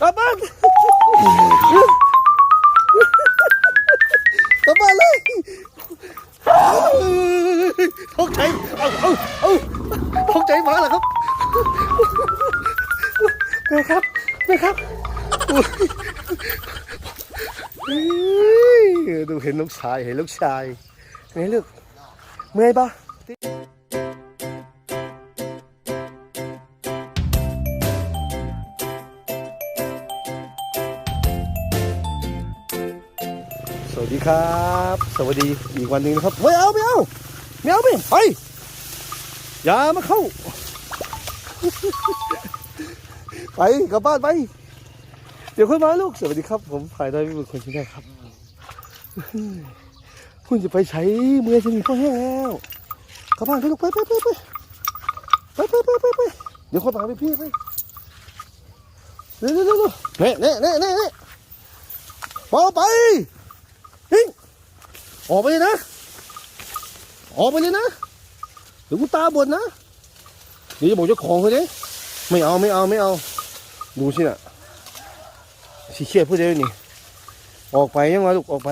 กลับบ้านกลับบ้านเลยตกใจเอาเอาเอาตกใจหมาเหรอครับแม่ครับแม่ครับอุ๊ยเฮ้ยดูเห็นลูกชายเห็นลูกชายไงลูกเมื่อยปะ วัสดีครับ สวัสดีอีกวันหนึ่งนะครับไม่เอาไม่เอาไม่เอาไม่ไปอย่ามาเข้า ไปกลับบ้านไป เดี๋ยวค่อยมาลูก สวัสดีครับ ผมภายได้วิบุญคนที่ได้ครับ คุณจะไปใช้มือจะมีพ่อแห้งแล้วกลับบ้านไปลูกไปไปไปไปไปไปไปไปไปเดี๋ยวค่อยมาไปพี่ไปเร็วเร็วเร็วเร็วเน่เน่เน่เน่เน่พอไป เฮ้ยออกไปเลยนะ ออกไปเลยนะเดี๋ยวกูตาบอดนะเดี๋ยวจะบอกเจ้าของเขาดิไม่เอาไม่เอาไม่เอา ดูสิน่ะสีเขียดพูดเดียวนี่ ออกไปยังไงลูกออกไป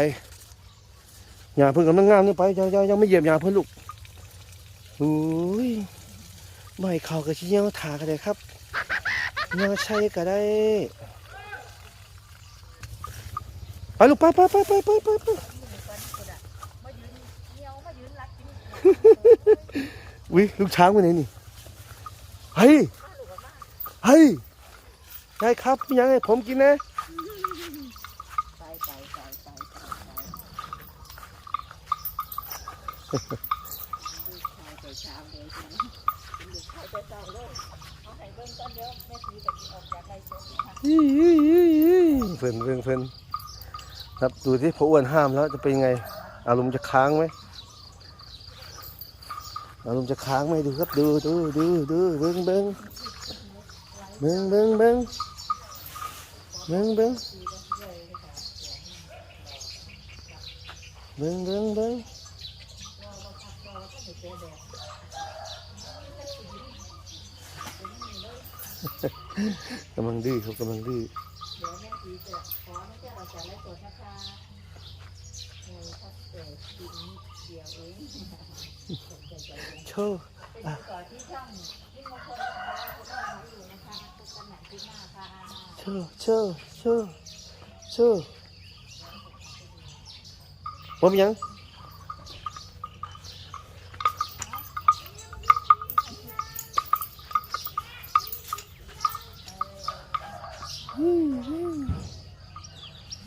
อย่าเพิ่งกำลังงามนี่ไปยังยังยังไม่เหยียบอย่าเพิ่งลูกโอ้ยไม่เข่ากับชิ้นยังถากันเลยครับยังใช่ก็ได้ ไปลูกไปไปไปไปไปไปไปวิลูกช้างไปไหนนี่เฮ้ยเฮ้ยไายครับยังไงผมกินนะเพื่อนเพื่อนเพื่อน ครับดูที่พออ้วนห้ามแล้วจะเป็นไง อารมณ์จะค้างไหมอารมณ์จะค้างไหมดูครับดูดูดูดูเบิ้งเบิ้งเบิ้งเบิ้งเบิ้งเบิ้งเบิ้งเบิ้งเบิ้งเบิ้งกำลังดื้อครับกำลังดื้อเดี๋ยวแม่ทีจะขอไม่ใช่ออกจากไรสดนะคะเออถ้าเกิดกินเดียวเองสนใจใจเย็นโชว์ไปดูต่อที่ช่องยิ่งมงคลนะคะคุณอ้อมาอยู่นะคะพบกันใหม่ที่หน้าค่ะโชว์โชว์โชว์โชว์ว่ามีหยังอืมอืม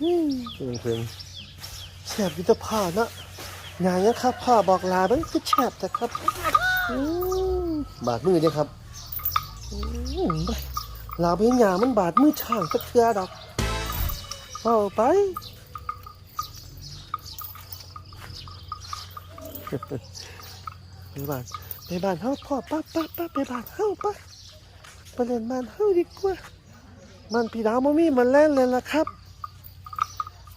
อืม เพลงเพลงแฉบวิตาผ้านะงานนี้ครับผ้าบอกลามันคือแฉบแต่ครับอืมบาดมือเนี่ยครับอืมไปลาไปหยามันบาดมือช่างสักเทือดอกเอาไปไปบ้านไปบ้านเฮาพ่อป้าป้าป้าไปบ้านเฮาป้าไปเล่นบ้านเฮาดีกว่าบ้านพี่ดาวมามีมันแล่นเลยล่ะครับ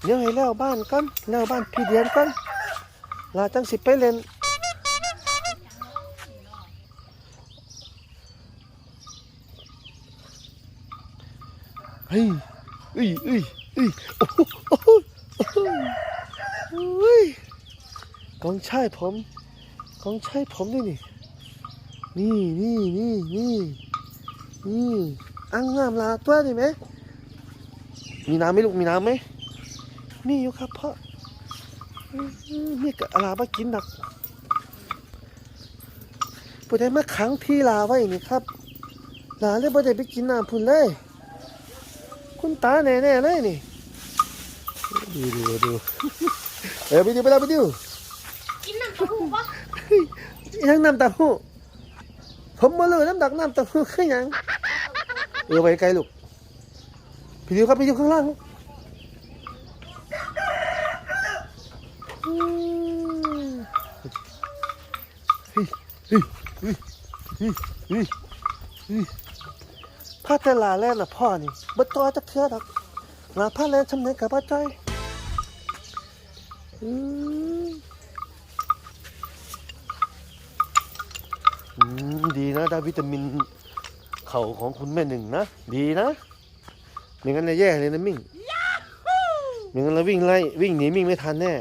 เดี๋ยวให้แล้วบ้านก่อนแล้วบ้านพี่เดียนก่อนลาจังสิไปเล่นเฮ้ยเอ้ยเอ้ยเอ้ยโอ้โหโอ้โหโอ้โหเฮ้ยกองชายผมกองชายผมนี่นี่นี่นี่นี่นี่นี่อังงามลาตัวนี่ไหมมีน้ำไหมลูกมีน้ำไหม มีอยู่ครับพ่ออื้อหือนี่กะลามากินหนักผู้ใดมาขังที่ลาไว้นี่ครับลาเลยบ่ได้ไปกินน้ำพุ่นเลย คุณตาแน่ๆเลยนี่ดูดูดูเออไปดูไปดูไปดูกินน้ำเต้าหู้ปะยังน้ำเต้าหู้ผมมาเลยน้ำดักน้ำเต้าหู้คือหยังเออไปไกลลูกพี่ดิวครับพี่ดิวข้างล่างอืมเฮ้ยเฮ้ยเฮ้ยเฮ้ยเฮ้ยเฮ้ย พาแต่ลาแล่นละพ่อนี่บ่ต่อจักเทื่อดอกลาพาแล่นทำไหนกับป้าจ้อยดีนะได้วิตามินเข่าของคุณแม่หนึ่งนะ ดีนะไม่งั้นจะแย่เลยนะมิ่งไม่งั้นเราวิ่งไล่วิ่งหนีมิ่งไม่ทันแน่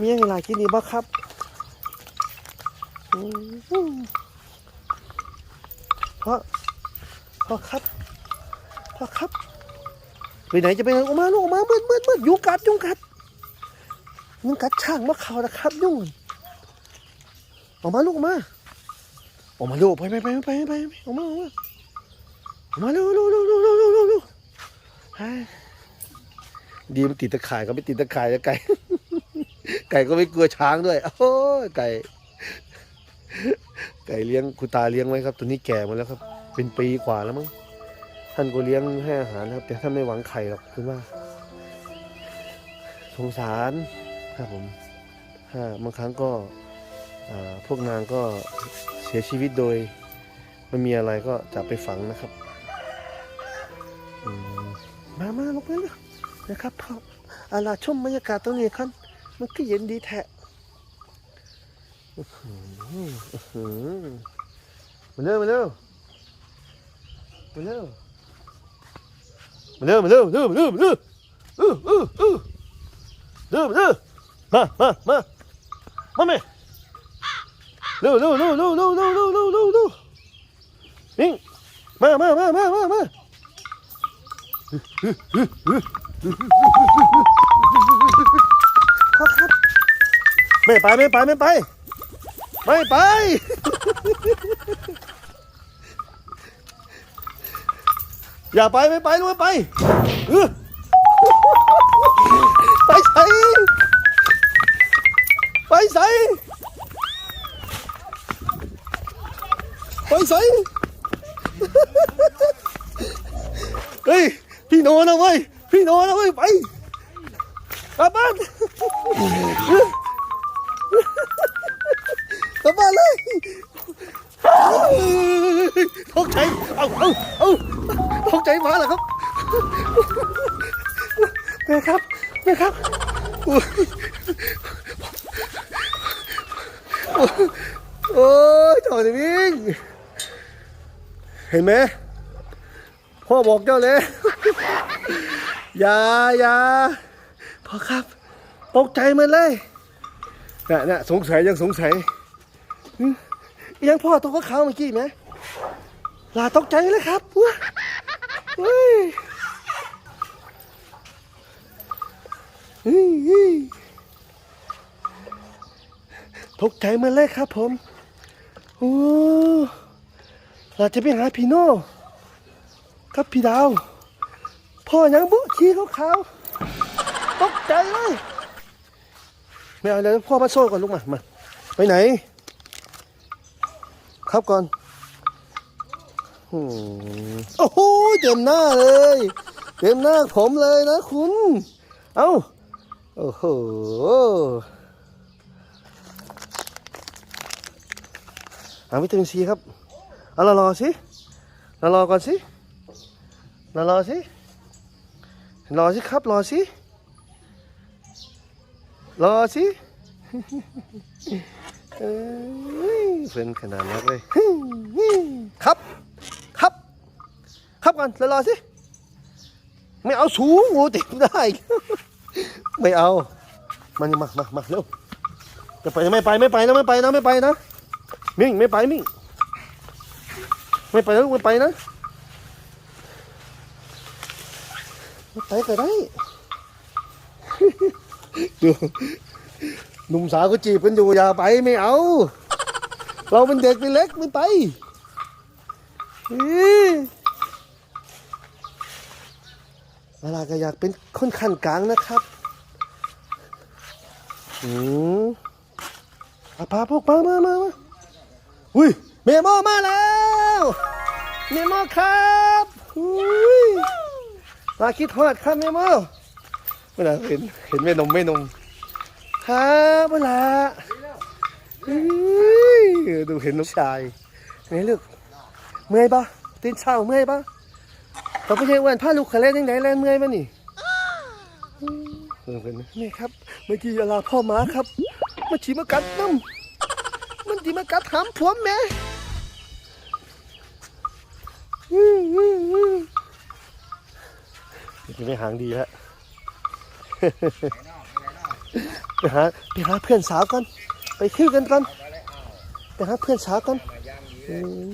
มีอะไรหลากินดีบ้างครับ พ่อพ่อครับพ่อครับไปไหนจะไปไหนออกมาลูกออกมาเมื่ดมื่ดมื่ดยุงกัดยุ่งกัดยุ่งกัดช่างมะเขานะครับยุ่งออกมาลูกออกมาออกมาลูกไปไปไปไปไปออกมาออกมาออกมาลูกลูกลูกลูกลูกลูกลูกดีมันติดตะข่ายก็ไม่ติดตะข่ายแล้วไก่ ไก่ก็ไม่กลัวช้างด้วยโอ้ยไก่ ไก่เลี้ยงคุณตาเลี้ยงไว้ครับ ตัวนี้แก่หมาแล้วครับ เป็นปีกว่าแล้วมั้งท่านก็เลี้ยงให้อาหารครับ แต่ท่านไม่หวังไข่หรอกคือว่าสงสารครับผมถ้าบางครั้งก็พวกนางก็เสียชีวิตโดยไม่มีอะไรก็จะไปฝังนะครับมมามาลงไปเลยนะครับพ่ออาลาชมบรรยากาศตรงนี้ครับมันก็เย็นดีแท้ อื้อหืออื้อหือมาเร็วมาเร็วมาเร็วมาเร็วมาเร็วมาเร็วเร็วเร็วออเออเออเร็วเร็วมามามามาแม่เร็วเร็วเร็วเร็วเร็วเร็วเร็วเร็วเร็วเร็วนี่มามามามามามาครับครับไม่ไปไม่ไปไม่ไป ไม่ไป อย่าไปไม่ไปด้วยไปไปใส่ไปใส่ไปใส่เฮ้ยพี่โนนะเว้ยพี่โนนะเว้ยไปกลับบ้าน ลับบ้านเลยตกใจเอาเอาเอาตกใจหมาเหรอครับแม่ครับแม่ครับโอ้ยจอดวิ่งเห็นไหมพ่อบอกเจ้าเลยอย่าอย่าพ่อครับ ตกใจมันเลยน่ะน่ะสงสัยยังสงสัย ยังพ่อตัวเขาวเมื่อกี้ไหมลาตกใจเลยครับว้าเฮ้ยตกใจมันเลยครับผม โอ้เราจะไปหาพี่โน่ครับพี่ดาว พ่อยังบุขี้เขาขาวตกใจเลย ไม่เอาเลยพ่อมาโซ่ก่อนลูกมา มา ไปไหน ครับก่อนโอ้โหเต็มหน้าเลยเต็มหน้าผมเลยนะคุณ เอ้า โอ้โหเอาวิตามินซีครับเอารอรอสิรอรอก่อนสิรอรอสิรอสิครับรอสิรอสิ เอ้ยเพื่อนขนาดนักเลย ครับ ครับ ครับก่อนรอรอสิ ไม่เอาสูงโอ้ติดได้ ไม่เอา มานี่มามามาเร็ว จะไปไม่ไปไม่ไปนะไม่ไปนะไม่ไปนะ มิ่งไม่ไปมิ่ง ไม่ไปนะลูกไม่ไปนะไปก็ได้ ดู หนุ่มสาวก็จีบกันอยู่อย่าไปไม่เอา เราเป็นเด็กเป็นเล็กไม่ไปเวลาก็อยากเป็นคนขั้นกลางนะครับอืมอาพาพวกมามามามาอุ้ยเมโมมาแล้วเมโมครับอุ้ยมาคิดทอดครับแม่โมเวลาเห็นเห็นแม่นมแม่นม ครับเวลาดูเห็นน้องชายไงลูกเมื่อยปะตื่นเช้าเมื่อยปะเราไปเที่ววันพาลูกเขาเล่นยังไงเล่นเมื่อยปะนี่เออเป็นนี่ครับเมื่อกี้เวลาพ่อมาครับมาฉีมากัดน้ำมันฉีมากัดหามผัวแม่อืมจะไม่หางดีแล้ว ไปหาไปหาเพื่อนสาวกันไปคิวกันก่อนไปหาเพื่อนสาวกันอืม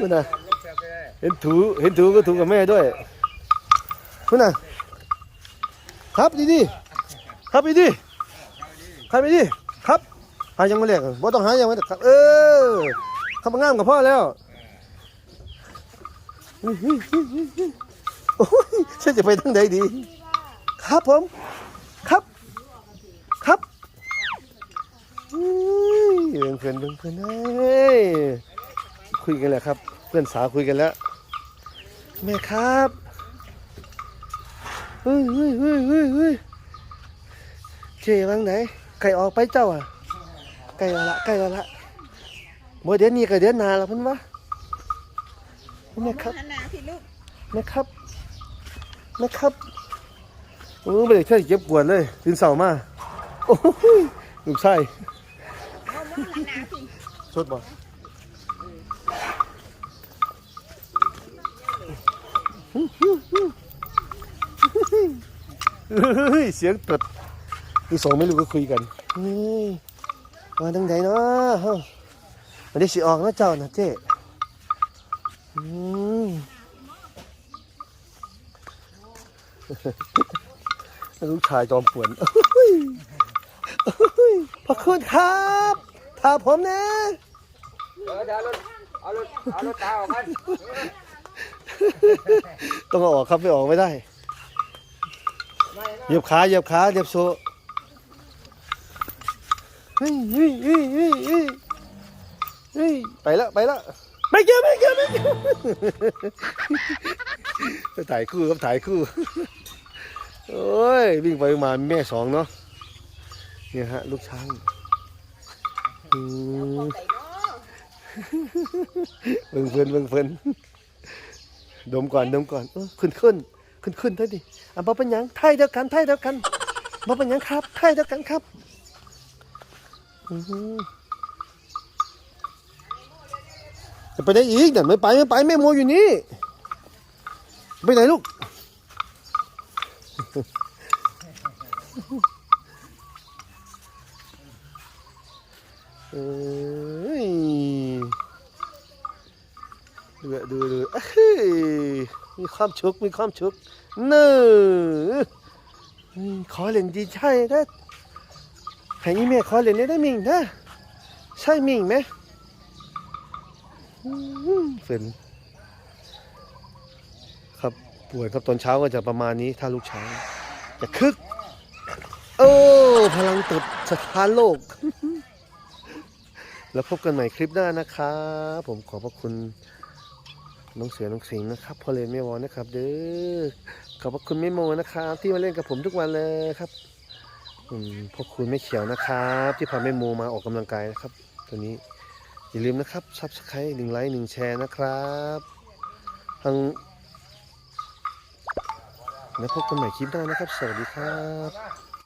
นู่นน่ะเห็นถูเห็นถูก็ถูกับแม่ด้วยนู่นน่ะครับดีดีครับดีดีครับดีดีครับหายังไมาเรียกบ่ต้องหายังมาเรียกครับ เออขับมางามกับพ่อแล้วโอ้ยฉันจะไปทางใดดี ครับผม ครับ ครับอุ้ยเบิ่งเพื่อนเบิ่งเพื่อนเอ้ยคุยกันแล้วครับ เพื่อนสาวคุยกันแล้วแม่ครับเฮ้ยเฮ้ยเฮ้ยเฮ้ยเฮ้ยเจ๊วางไหนไก่ออกไปเจ้าอะไก่เอาละไก่เอาละบ่เดือนนี้ก็เดือนหน้าแล้วเพิ่นวะแม่ครับหันหน้าพี่ลูกแม่ครับแม่ครับโอ้ไม่ได้เช่วยเก็บกวนเลยตื่นเสาร์มาโอ้ยลูกชาย เอามุ้งหันหน้าพี่สดบ่เสียงตดอีสองไม่รู้ก็คุยกันมาทางไหนเนาะวันนี้สิออกนะเจ้านะเจ๊ลูกชายจอมป่วนโอ้ยโอ้ยพระคุณครับามผมนะเออเดี๋ยวเอารถเอารถเอารถตาออกกันต้องเอาออกครับไม่ออกไม่ได้เหยียบขาเหยียบขาเหยียบโซเฮ้ยเฮ้ยเฮ้ยเฮ้ยเฮ้ยเฮ้ยไปแล้วไปแล้วไม่เกี่ยวไม่เกี่ยวไม่เกี่ยวไปถ่ายคู่ครับถ่ายคู่โอ้ยวิ่งไปมามีแม่สองเนาะเนี่ยฮะลูกช้างอืมไก่ เบิ่งเพิ่นเบิ่งเพิ่นดมก่อนดมก่อนเออขึ้นขึ้นขึ้นขึ้นได้ดิอะบ่เป็นหยังไทยเดียวกันไทยเดียวกันบ่เป็นหยังครับไทยเดียวกันครับไปได้อีกเดี๋ยวไม่ไปไม่ไปแม่โมอยู่นี่ไปไหนลูก อ้ยดูดูดูเอ้ยมีความชุกมีความชุกเน้อขอเล่นดีใช่นะให้อีแม่ขอเล่นได้ได้มิงนะใช่มิงไหมอืมเฟินครับป่วยครับตอนเช้าก็จะประมาณนี้ถ้าลูกช้างจะคึก โอ้ พลังตุดสถานโลก แล้วพบกันใหม่คลิปหน้านะครับผมขอบพระคุณน้องเสือน้องสิงห์นะครับพ่อเลนไม่วอนนะครับเด้อขอบพระคุณแม่โมนะครับ ที่มาเล่นกับผมทุกวันเลยครับอืมพ่อคุณแม่เขียวนะครับ ที่พาแม่โมมาออกกำลังกายนะครับ ตัวนี้อย่าลืมนะครับซับสไครต์หนึ่งไลค์หนึ่งแชร์นะครับทางแล้วพบกันใหม่คลิปหน้านะครับ สวัสดีครับ